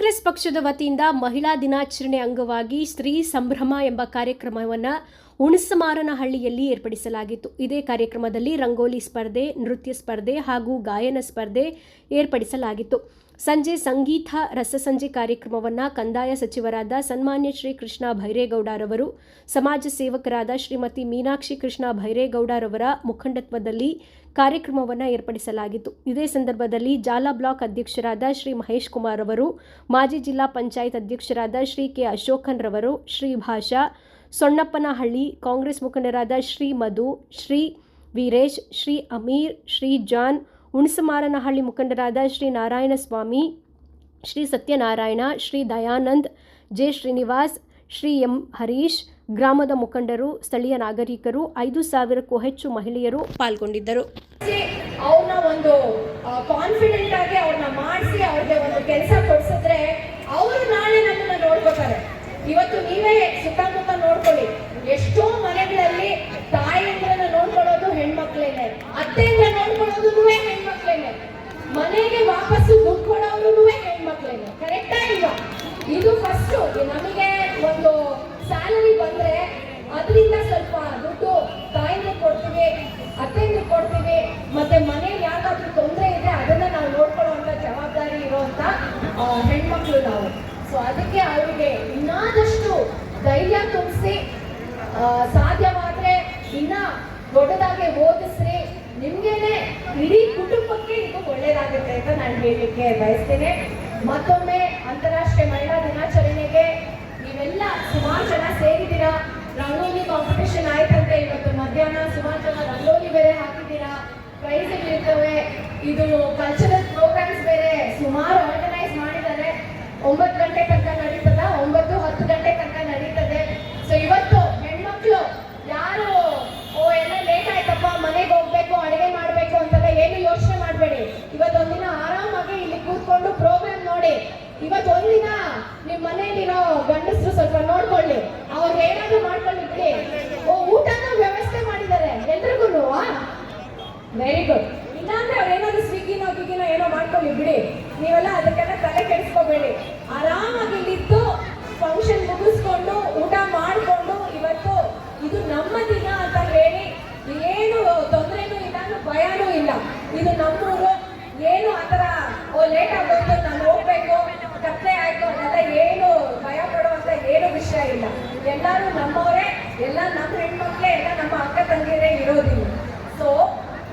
ಪಕ್ಷದ ವತಿಯಿಂದ ಮಹಿಳಾ ದಿನಾಚರಣೆ ಅಂಗವಾಗಿ ಸ್ತ್ರೀ ಸಂಭ್ರಮ ಎಂಬ ಕಾರ್ಯಕ್ರಮವನ್ನು ಹುಣಸಮಾರನಹಳ್ಳಿಯಲ್ಲಿ ಏರ್ಪಡಿಸಲಾಗಿತ್ತು. ಇದೇ ಕಾರ್ಯಕ್ರಮದಲ್ಲಿ ರಂಗೋಲಿ ಸ್ಪರ್ಧೆ, ನೃತ್ಯ ಸ್ಪರ್ಧೆ ಹಾಗೂ ಗಾಯನ ಸ್ಪರ್ಧೆ ಏರ್ಪಡಿಸಲಾಗಿತ್ತು. ಸಂಜೆ ಸಂಗೀತ ರಸಸಂಜೆ ಕಾರ್ಯಕ್ರಮವನ್ನು ಕಂದಾಯ ಸಚಿವರಾದ ಸನ್ಮಾನ್ಯ ಶ್ರೀ ಕೃಷ್ಣ ಭೈರೇಗೌಡರವರು, ಸಮಾಜ ಸೇವಕರಾದ ಶ್ರೀಮತಿ ಮೀನಾಕ್ಷಿ ಕೃಷ್ಣ ಭೈರೇಗೌಡರವರ ಮುಖಂಡತ್ವದಲ್ಲಿ ಕಾರ್ಯಕ್ರಮವನ್ನು ಏರ್ಪಡಿಸಲಾಗಿತ್ತು. ಇದೇ ಸಂದರ್ಭದಲ್ಲಿ ಜಾಲ ಬ್ಲಾಕ್ ಅಧ್ಯಕ್ಷರಾದ ಶ್ರೀ ಮಹೇಶ್ ಕುಮಾರ್ ಅವರು, ಮಾಜಿ ಜಿಲ್ಲಾ ಪಂಚಾಯತ್ ಅಧ್ಯಕ್ಷರಾದ ಶ್ರೀ ಕೆ ಅಶೋಕನ್ ರವರು, ಶ್ರೀ ಭಾಷಾ ಸೊಣ್ಣಪ್ಪನಹಳ್ಳಿ ಕಾಂಗ್ರೆಸ್ ಮುಖಂಡರಾದ ಶ್ರೀ ಮಧು, ಶ್ರೀ ವೀರೇಶ್, ಶ್ರೀ ಅಮೀರ್, ಶ್ರೀ ಜಾನ್, ಹುಣಸಮಾರನಹಳ್ಳಿ ಮುಖಂಡರಾದ ಶ್ರೀ ನಾರಾಯಣಸ್ವಾಮಿ, ಶ್ರೀ ಸತ್ಯನಾರಾಯಣ, ಶ್ರೀ ದಯಾನಂದ್, ಜೆ ಶ್ರೀನಿವಾಸ್, ಶ್ರೀ ಎಂ ಹರೀಶ್, ಗ್ರಾಮದ ಮುಖಂಡರು, ಸ್ಥಳೀಯ ನಾಗರಿಕರು, ಐದು ಸಾವಿರಕ್ಕೂ ಹೆಚ್ಚು ಮಹಿಳೆಯರು ಪಾಲ್ಗೊಂಡಿದ್ದರು. ಅವ್ರನ್ನ ಒಂದು ಕಾನ್ಫಿಡೆಂಟ್ ಆಗಿ ಅವ್ರನ್ನ ಮಾಡಿಸಿ ಅವ್ರಿಗೆ ಒಂದು ಕೆಲಸ ವಾಪಸ್ಸು ದುಡ್ಡು ಕೊಡೋರು ಹೆಣ್ಮಕ್ಳೇನೆ ಕರೆಕ್ಟಾ ಇಲ್ವಾ ಇದು? ಫಸ್ಟ್ ನಮಗೆ ಒಂದು ಸ್ಯಾಲರಿ ಬಂದ್ರೆ ಅದರಿಂದ ಸ್ವಲ್ಪ ದುಡ್ಡು ತಾಯಿಂದ ಕೊಡ್ತೀವಿ ಅತ್ತೆಯಿಂದ ಕೊಡ್ತೀವಿ, ಮತ್ತೆ ಮನೆಗೆ ಯಾರಾದ್ರೂ ತೊಂದರೆ ಇದೆ ಅದನ್ನ ನಾವು ನೋಡ್ಕೊಳ್ಳುವಂತ ಜವಾಬ್ದಾರಿ ಇರುವಂತ ಹೆಣ್ಮಕ್ಳು ನಾವು. ಸೊ ಅದಕ್ಕೆ ಅವರಿಗೆ ಇನ್ನಾದಷ್ಟು ಧೈರ್ಯ ತುಂಬಿಸಿ ಸಾಧ್ಯವಾದ್ರೆ ಇನ್ನ ದೊಡ್ಡದಾಗಿ ಓದಿಸ್ರಿ. ನಿಮ್ಗೇನೆ ಇಡೀ ಇದು ಒಳ್ಳೇದಾಗುತ್ತೆ ಅಂತ ನಾನು ಹೇಳಲಿಕ್ಕೆ ಬಯಸ್ತೇನೆ. ಮತ್ತೊಮ್ಮೆ ಅಂತಾರಾಷ್ಟ್ರೀಯ ಮಹಿಳಾ ದಿನಾಚರಣೆಗೆ ನೀವೆಲ್ಲ ಸುಮಾರು ಜನ ಸೇರಿದ್ದೀರಾ? ರಂಗೋಲಿ ಕಾಂಪಿಟೇಷನ್ ಆಯ್ತಂತೆ ಇವತ್ತು ಮಧ್ಯಾಹ್ನ. ಸುಮಾರು ಜನ ರಂಗೋಲಿ ಬೇರೆ ಹಾಕಿದ್ದೀರಾ? ಪ್ರೈಸ್ಗಳಿರ್ತವೆ ಇದು ಕಲ್ಚರಲ್ ಪ್ರೋಗ್ರಾಮ್ಸ್ ಬೇರೆ. ಸುಮಾರು ಆರ್ಗನೈಸ್ ಮಾಡಿದ್ದಾರೆ. ಒಂಬತ್ತು ಗಂಟೆ ತನಕ ಇವತ್ತು ಒಂದಿನ ನಿಮ್ಮ ಮನೆಯಲ್ಲಿರೋ ಗಂಡಸರು ಸ್ವಲ್ಪ ನೋಡ್ಕೊಳ್ಳಿ. ಅವ್ರು ಏನಾದ್ರು ಮಾಡ್ಕೊಂಡಿದ್ರಿ ಓ, ಊಟನ ವ್ಯವಸ್ಥೆ ಮಾಡಿದ್ದಾರೆ. ಎಲ್ರಿಗೂ ವೆರಿ ಗುಡ್ ಇಲ್ಲಾಂದ್ರೆ ಅವ್ರು ಏನಾದ್ರು ಸ್ವಿಗ್ಗಿನೋ ಗಿಗ್ಗಿನೋ ಏನೋ ಮಾಡ್ಕೊಳ್ಳಿ ಬಿಡಿ. ನೀವೆಲ್ಲ ಅದಕ್ಕೆಲ್ಲ ತಲೆ ಕೆಡಿಸ್ಕೋಬೇಡಿ. ಆರಾಮಾಗಿ ಇಲ್ಲಿದ್ದು ಫಂಕ್ಷನ್ ಮುಗಿಸ್ಕೊಂಡು, ಊಟ ಮಾಡಿಕೊಂಡು ಇವತ್ತು ಇದು ನಮ್ಮ ದಿನ ಅಂತ ಹೇಳಿ ಏನು ತೊಂದರೆನೂ ಇಲ್ಲ ಭಯನೂ ಇಲ್ಲ. ಇದು ನಮ್ಮೂರು. ಏನು ಆ ಥರ, ಓ ಲೇಟ್ ಆಗೋಯ್ತು, ನಾನು ಹೋಗ್ಬೇಕು. ಕತ್ಲೆ ಆಯ್ತು ಅನ್ನೋದ ಏನು ಭಯ ಪಡುವಂತ ಏನು ವಿಷಯ ಇಲ್ಲ. ಎಲ್ಲರೂ ನಮ್ಮವರೇ ಎಲ್ಲ ನಮ್ಮ ಹೆಣ್ಮಕ್ಳೇ ಎಲ್ಲ ನಮ್ಮ ಅಕ್ಕ ತಂಗಿಯರೇ ಇರೋದಿಲ್ಲ ಸೊ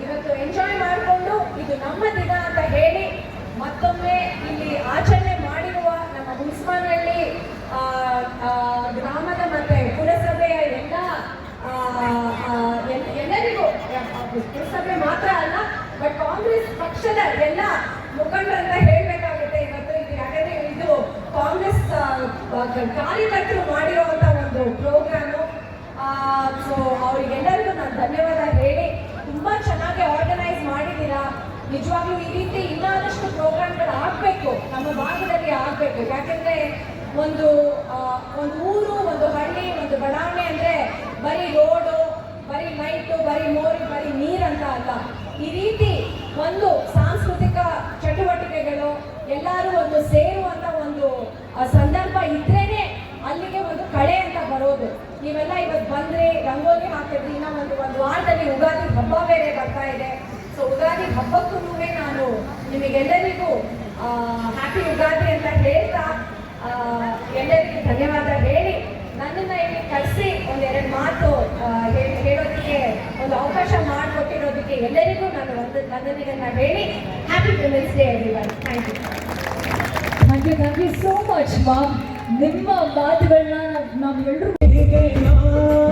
ಇವತ್ತು ಎಂಜಾಯ್ ಮಾಡಿಕೊಂಡು ಇದು ನಮ್ಮ ದಿನ ಅಂತ ಹೇಳಿ ಮತ್ತೊಮ್ಮೆ ಇಲ್ಲಿ ಆಚರಣೆ ಮಾಡಿರುವ ನಮ್ಮ ಹುಸ್ಮಾನಹಳ್ಳಿ ಆ, ಆ, ಗ್ರಾಮದ ಮತ್ತೆ ಪುರಸಭೆಯ ಎಲ್ಲ ಆ, ಆ, ಎಲ್- ಎಲ್ಲರಿಗೂ ಆ, ಪುರಸಭೆ ಮಾತ್ರ ಅಲ್ಲ ಬಟ್ ಕಾಂಗ್ರೆಸ್ ಪಕ್ಷದ ಎಲ್ಲ ಮುಖಂಡರಂತ ಹೇಳ್ಬೇಕಾಗುತ್ತೆ ಇವತ್ತು ಇದು ಯಾಕಂದ್ರೆ ಇದು ಕಾಂಗ್ರೆಸ್ ಆ, ಕಾರ್ಯಕರ್ತರು ಮಾಡಿರುವಂತ ಒಂದು ಪ್ರೋಗ್ರಾಮು. ಸೊ ಅವರಿಗೆಲ್ಲರಿಗೂ ನಾನು ಧನ್ಯವಾದ ಹೇಳಿ. ತುಂಬಾ ಚೆನ್ನಾಗಿ ಆರ್ಗನೈಸ್ ಮಾಡಿದ್ದೀರಾ. ನಿಜವಾಗ್ಲೂ ಈ ರೀತಿ ಇನ್ನಾದಷ್ಟು ಪ್ರೋಗ್ರಾಮ್ಗಳು ಆಗಬೇಕು, ನಮ್ಮ ಭಾಗದಲ್ಲಿ ಆಗಬೇಕು. ಯಾಕಂದ್ರೆ ಒಂದು ಒಂದು ಊರು, ಒಂದು ಹಳ್ಳಿ, ಒಂದು ಬಡಾವಣೆ ಅಂದ್ರೆ ಬರೀ ರೋಡು, ಬರೀ ಲೈಟು ಬರೀ ಮೋರಿ, ಬರೀ ನೀರಂತ ಅಲ್ಲ. ಈ ರೀತಿ ಒಂದು ಸಾಂಸ್ಕೃತಿಕ ಚಟುವಟಿಕೆಗಳು, ಎಲ್ಲರೂ ಒಂದು ಸೇರುವಂತ ಒಂದು ಸಂದರ್ಭ ಇದ್ರೇನೆ ಅಲ್ಲಿಗೆ ಒಂದು ಕಳೆ ಅಂತ ಬರೋದು. ನೀವೆಲ್ಲ ಇವತ್ತು ಬಂದ್ರೆ ರಂಗೋಲಿ ಹಾಕಿದ್ರಿ, ಇನ್ನ ಒಂದು ಒಂದು ವಾರದಲ್ಲಿ ಉಗಾದಿ ಹಬ್ಬ ಬೇರೆ ಬರ್ತಾ ಇದೆ. ಸೊ ಉಗಾದಿ ಹಬ್ಬಕ್ಕೂ ನಾನು ನಿಮಗೆಲ್ಲರಿಗೂ ಹ್ಯಾಪಿ ಯುಗಾದಿ ಅಂತ ಹೇಳ್ತಾ ಎಲ್ಲರಿಗೂ ಧನ್ಯವಾದ ಹೇಳಿ, ನನ್ನನ್ನು ಇಲ್ಲಿ ಕಳಿಸಿ ಒಂದೆರಡು ಮಾತು ಹೇಳೋದಕ್ಕೆ, ಒಂದು ಅವಕಾಶ ಮಾಡಿಕೊಟ್ಟಿರೋದಕ್ಕೆ ಎಲ್ಲರಿಗೂ ನಾನು ಒಂದು ವಂದನೆಗಳನ್ನ ಹೇಳಿ happy women's day every thank you you thank you so much mom ನಿಮ್ಮ ಮಾತುಗಳನ್ನ ನಾವೆಲ್ಲರೂ